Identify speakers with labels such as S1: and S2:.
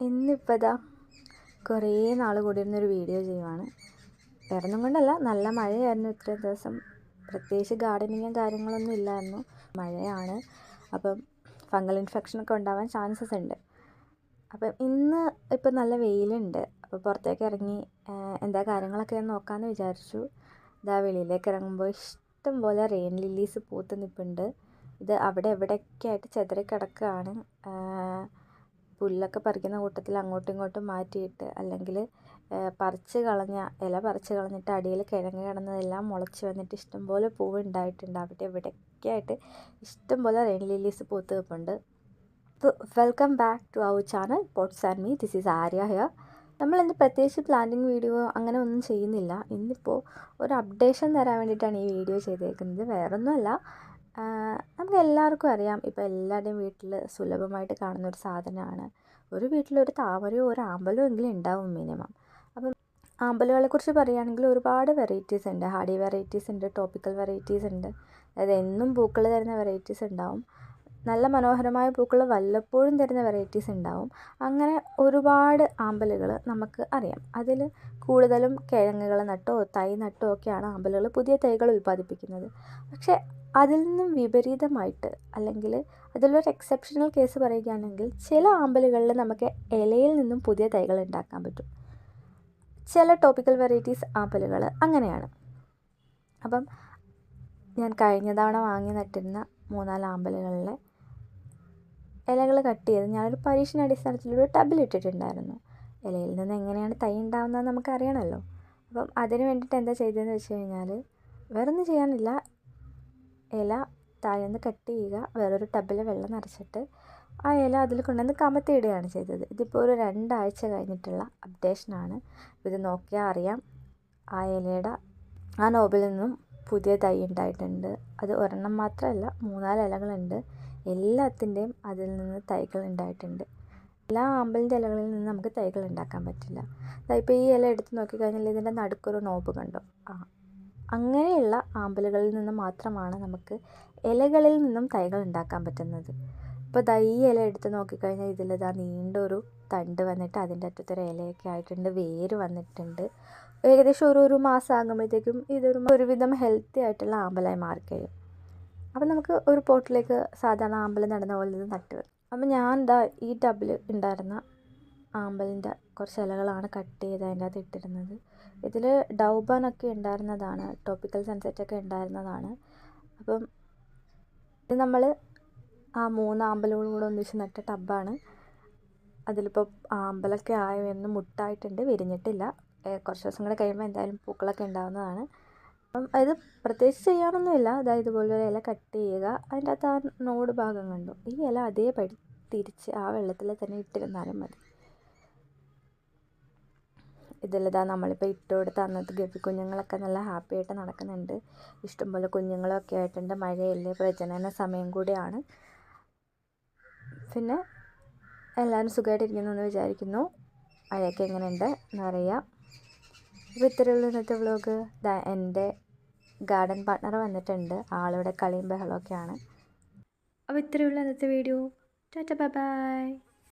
S1: ഇന്നിപ്പോൾ ഇതാ കുറേ നാൾ കൂടിയിരുന്നൊരു വീഡിയോ ചെയ്യുവാണ്. വേറൊന്നും കൊണ്ടല്ല നല്ല മഴയായിരുന്നു ഇത്രയും ദിവസം. പ്രത്യേകിച്ച് ഗാർഡനിങ്ങും കാര്യങ്ങളൊന്നും ഇല്ലായിരുന്നു. മഴയാണ്. അപ്പം ഫംഗൽ ഇൻഫെക്ഷനൊക്കെ ഉണ്ടാവാൻ ചാൻസസ് ഉണ്ട്. അപ്പം ഇന്ന് ഇപ്പം നല്ല വെയിലുണ്ട്. അപ്പോൾ പുറത്തേക്ക് ഇറങ്ങി എന്താ കാര്യങ്ങളൊക്കെ നോക്കാമെന്ന് വിചാരിച്ചു. ഇതാ വെളിയിലേക്ക് ഇറങ്ങുമ്പോൾ ഇഷ്ടം പോലെ റെയിൻ ലില്ലീസ് പൂത്ത് നിൽപ്പുണ്ട് ഇത് അവിടെ എവിടെയൊക്കെ ആയിട്ട് ചെതറി കിടക്കുകയാണ് പുല്ലൊക്കെ പറിക്കുന്ന കൂട്ടത്തിൽ അങ്ങോട്ടും ഇങ്ങോട്ടും മാറ്റിയിട്ട് അല്ലെങ്കിൽ പറിച്ച് കളഞ്ഞ ഇല പറിച്ച് കളഞ്ഞിട്ട് അടിയിൽ കിഴങ്ങ് കിടന്നതെല്ലാം മുളച്ച് വന്നിട്ട് ഇഷ്ടംപോലെ പൂവ് ഉണ്ടായിട്ടുണ്ട്. അവിടെ എവിടെയൊക്കെ ആയിട്ട് ഇഷ്ടംപോലെ റെയിൻ ലില്ലീസ് പൂത്ത് വെപ്പുണ്ട് welcome back to our channel pots and me this is Arya here നമ്മളിന്ന് പ്രത്യേകിച്ച് പ്ലാന്റിങ് വീഡിയോ അങ്ങനെ ഒന്നും ചെയ്യുന്നില്ല. ഇന്നിപ്പോൾ ഒരു അപ്ഡേഷൻ തരാൻ വേണ്ടിയിട്ടാണ് ഈ വീഡിയോ ചെയ്തേക്കുന്നത്. വേറൊന്നുമല്ല. നമുക്ക് എല്ലാവർക്കും അറിയാം. ഇപ്പോൾ എല്ലാവരുടെയും വീട്ടിൽ സുലഭമായിട്ട് കാണുന്ന ഒരു സാധനമാണ്. ഒരു വീട്ടിലൊരു താമരയോ ഒരു ആമ്പലോ എങ്കിലും ഉണ്ടാവും മിനിമം. അപ്പം ആമ്പലുകളെ കുറിച്ച് പറയുകയാണെങ്കിൽ ഒരുപാട് വെറൈറ്റീസ് ഉണ്ട്. ഹാഡി വെറൈറ്റീസ് ഉണ്ട് ടോപ്പിക്കൽ വെറൈറ്റീസ് ഉണ്ട്. അതായത് എന്നും പൂക്കൾ തരുന്ന വെറൈറ്റീസ് ഉണ്ടാവും. നല്ല മനോഹരമായ പൂക്കൾ വല്ലപ്പോഴും തരുന്ന വെറൈറ്റീസ് ഉണ്ടാവും. അങ്ങനെ ഒരുപാട് ആമ്പലുകൾ നമുക്ക് അറിയാം. അതിൽ കൂടുതലും കിഴങ്ങുകൾ നട്ടോ തൈ നട്ടോ ഒക്കെയാണ് ആമ്പലുകൾ പുതിയ തൈകൾ ഉൽപ്പാദിപ്പിക്കുന്നത്. പക്ഷേ അതിൽ നിന്നും വിപരീതമായിട്ട് അല്ലെങ്കിൽ അതിലൊരു എക്സെപ്ഷണൽ കേസ് പറയുകയാണെങ്കിൽ ചില ആമ്പലുകളിൽ നമുക്ക് ഇലയിൽ നിന്നും പുതിയ തൈകൾ ഉണ്ടാക്കാൻ പറ്റും. ചില ടോപ്പിക്കൽ വെറൈറ്റീസ് ആമ്പലുകൾ അങ്ങനെയാണ്. അപ്പം ഞാൻ കഴിഞ്ഞ തവണ വാങ്ങി നട്ടിരുന്ന മൂന്നാൽ ആമ്പലുകളിലെ ഇലകൾ കട്ട് ചെയ്ത് ഞാനൊരു പരീക്ഷണ അടിസ്ഥാനത്തിലൊരു ടബിലിട്ടിട്ടുണ്ടായിരുന്നു ഇലയിൽ നിന്ന് എങ്ങനെയാണ് തൈ ഉണ്ടാകുന്നത് നമുക്കറിയണമല്ലോ. അപ്പം അതിന് വേണ്ടിയിട്ട് എന്താ ചെയ്തതെന്ന് വെച്ച് കഴിഞ്ഞാൽ വേറൊന്നും ചെയ്യാനില്ല. ഇല താഴെന്ന് കട്ട് ചെയ്യുക. വേറൊരു ടബിൽ വെള്ളം നിറച്ചിട്ട് ആ ഇല അതിൽ കൊണ്ടുവന്ന് കമത്തിയിടുകയാണ് ചെയ്തത്. ഇതിപ്പോൾ ഒരു രണ്ടാഴ്ച കഴിഞ്ഞിട്ടുള്ള അപ്ഡേഷനാണ് ഇത് നോക്കിയാൽ അറിയാം. ആ ഇലയുടെ ആ നോബിൽ നിന്നും പുതിയ തൈ ഉണ്ടായിട്ടുണ്ട്. അത് ഒരെണ്ണം മാത്രമല്ല മൂന്നാൽ ഇലകളുണ്ട്. എല്ലാത്തിന്റെയും അതിൽ നിന്ന് തൈകൾ ഉണ്ടായിട്ടുണ്ട്. എല്ലാ ആമ്പലിന്റെ ഇലകളിൽ നിന്ന് നമുക്ക് തൈകൾ ഉണ്ടാക്കാൻ പറ്റില്ല. ഇപ്പോൾ ഈ ഇല എടുത്ത് നോക്കിക്കഴിഞ്ഞാൽ ഇതിന്റെ നടുക്കൊരു നോബ് കണ്ടോ? ആ അങ്ങനെയുള്ള ആമ്പലുകളിൽ നിന്ന് മാത്രമാണ് നമുക്ക് ഇലകളിൽ നിന്നും തൈകൾ ഉണ്ടാക്കാൻ പറ്റുന്നത്. ഇപ്പോൾ ദാ ഈ ഇല എടുത്ത് നോക്കിക്കഴിഞ്ഞാൽ ഇതിൽ ഇതാ നീണ്ടൊരു തണ്ട് വന്നിട്ട് അതിന്റെ അറ്റത്തൊരു ഇലയൊക്കെ ആയിട്ടുണ്ട് വേര് വന്നിട്ടുണ്ട്. ഏകദേശം ഒരു ഒരു മാസം ആകുമ്പോഴത്തേക്കും ഇതൊരു ഒരുവിധം ഹെൽത്തി ആയിട്ടുള്ള ആമ്പലായി മാറിക്കഴിയും അപ്പം നമുക്ക് ഒരു പോട്ടിലേക്ക് സാധാരണ ആമ്പൽ നടന്ന പോലെ നട്ട് വെക്കും. അപ്പം ഞാൻ എന്താ ഈ ടബിൽ ഉണ്ടായിരുന്ന ആമ്പലിന്റെ കുറച്ച് ഇലകളാണ് കട്ട് ചെയ്ത് അതിന്റെ അകത്ത് ഇട്ടിരുന്നത്. ഇതിൽ ഡൗബാനൊക്കെ ഉണ്ടായിരുന്നതാണ് ടോപ്പിക്കൽ സൺസെറ്റൊക്കെ ഉണ്ടായിരുന്നതാണ്. അപ്പം ഇത് നമ്മൾ ആ മൂന്ന് ആമ്പലുകളും കൂടെ ഒന്നിച്ച് നട്ട ടബാണ് അതിലിപ്പോൾ ആമ്പലൊക്കെ ആയെന്ന് മുട്ടായിട്ടുണ്ട് വിരിഞ്ഞിട്ടില്ല. കുറച്ച് ദിവസം കൂടെ കഴിയുമ്പോൾ എന്തായാലും പൂക്കളൊക്കെ ഉണ്ടാകുന്നതാണ് അപ്പം അത് പ്രത്യേകിച്ച് ചെയ്യാനൊന്നുമില്ല അതായത് ഇതുപോലെ ഇല കട്ട് ചെയ്യുക. അതിന്റെ അകത്ത് ആ നോട് ഭാഗം കണ്ടു. ഈ ഇല അതേപടി തിരിച്ച് ആ വെള്ളത്തിൽ തന്നെ ഇട്ടിരുന്നാലും മതി. ഇതിലിതാ നമ്മളിപ്പോൾ ഇട്ട് കൊടുത്ത അന്നത്തെ ഗപ്പി കുഞ്ഞുങ്ങളൊക്കെ നല്ല ഹാപ്പി ആയിട്ട് നടക്കുന്നുണ്ട്. ഇഷ്ടംപോലെ കുഞ്ഞുങ്ങളൊക്കെ ആയിട്ടുണ്ട്. മഴയല്ലേ പ്രജനന സമയം കൂടിയാണ്. പിന്നെ എല്ലാവരും സുഖമായിട്ടിരിക്കുന്നു എന്ന് വിചാരിക്കുന്നു. മഴയൊക്കെ എങ്ങനെയുണ്ട് എന്നറിയാം ഇപ്പം ഇത്തരമുള്ള ഇന്നത്തെ വ്ലോഗ് എന്റെ ഗാർഡൻ പാർട്ണർ വന്നിട്ടുണ്ട്. ആളുടെ കളിയും ബഹളമൊക്കെയാണ്. അപ്പോൾ ഇത്രയുള്ള ഇന്നത്തെ വീഡിയോ ടാറ്റ ബൈ ബൈ.